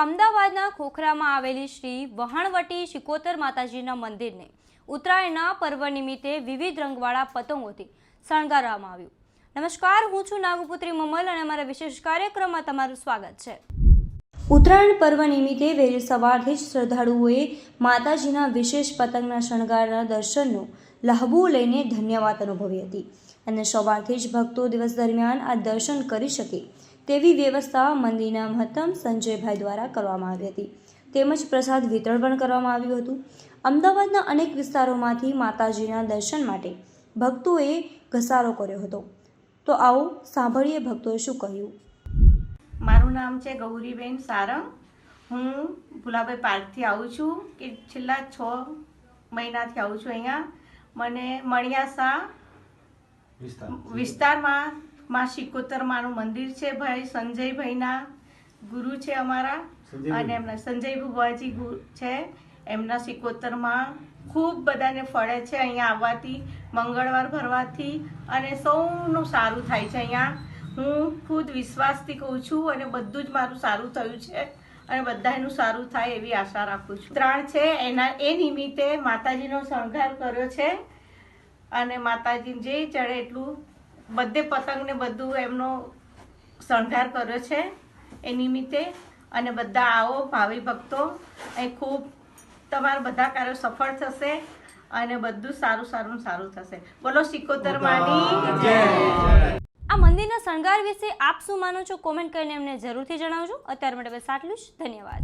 અમદાવાદના ખોખરામાં આવેલી શ્રી વહાણવટી શિકોતર માતાજીના મંદિરને ઉત્તરાયણના પર્વ નિમિત્તે વિવિધ રંગવાળા પતંગોથી શણગારવામાં આવ્યું. નમસ્કાર, હું છું નાગપુત્રી મમલ અને અમારા વિશેષ કાર્યક્રમમાં તમારું સ્વાગત છે. ઉત્તરાયણ પર્વ નિમિત્તે વહેલી સવારથી જ શ્રદ્ધાળુઓએ માતાજીના વિશેષ પતંગના શણગારના દર્શનનો લહાવો લઈને ધન્યવાદ અનુભવી હતી અને સવારથી જ ભક્તો દિવસ દરમિયાન આ દર્શન કરી શકે તેવી વ્યવસ્થા મંદિરના મહત્તમ સંજયભાઈ દ્વારા કરવામાં આવી હતી. તેમજ પ્રસાદ વિતરણ પણ કરવામાં આવ્યું હતું. અમદાવાદના અનેક વિસ્તારોમાંથી માતાજીના દર્શન માટે ભક્તોએ ઘસારો કર્યો હતો. તો આવો સાંભળીએ ભક્તોએ શું કહ્યું. મારું નામ છે ગૌરીબેન સારંગ. હું ભુલાભાઈ પાર્કથી આવું છું કે છેલ્લા છ મહિનાથી આવું છું અહીંયા. મને મણિયાસા વિસ્તારમાં માં શિકોતર માનું મંદિર છે ભાઈ સંજયભાઈના ગુરુ છે અમારા. અને એમના સંજય ભુવાજી ગુરુ છે. એમના શિકોતરમાં ખૂબ બધાને ફળે છે અહીંયા આવવાથી મંગળવાર ભરવાથી અને સૌનું સારું થાય છે અહીંયા. હું ખુદ વિશ્વાસથી કહું છું અને બધું જ મારું સારું થયું છે અને બધાનું સારું થાય એવી આશા રાખું છું. ત્રણ છે એના એ નિમિત્તે માતાજીનો શણગાર કર્યો છે. અને માતાજી જે ચડે એટલું બધે પતંગને બધું એમનો શણગાર કર્યો છે એ નિમિત્તે. અને બધા આવો ભાવિ ભક્તો અહીં ખૂબ તમારા બધા કાર્યો સફળ થશે અને બધું સારું સારું સારું થશે. બોલો સિકોતર માની. આ મંદિરના શણગાર વિશે આપ શું માનો છો? કોમેન્ટ કરીને અમને જરૂરથી જણાવજો. અત્યાર માટે બસ આટલું જ. ધન્યવાદ.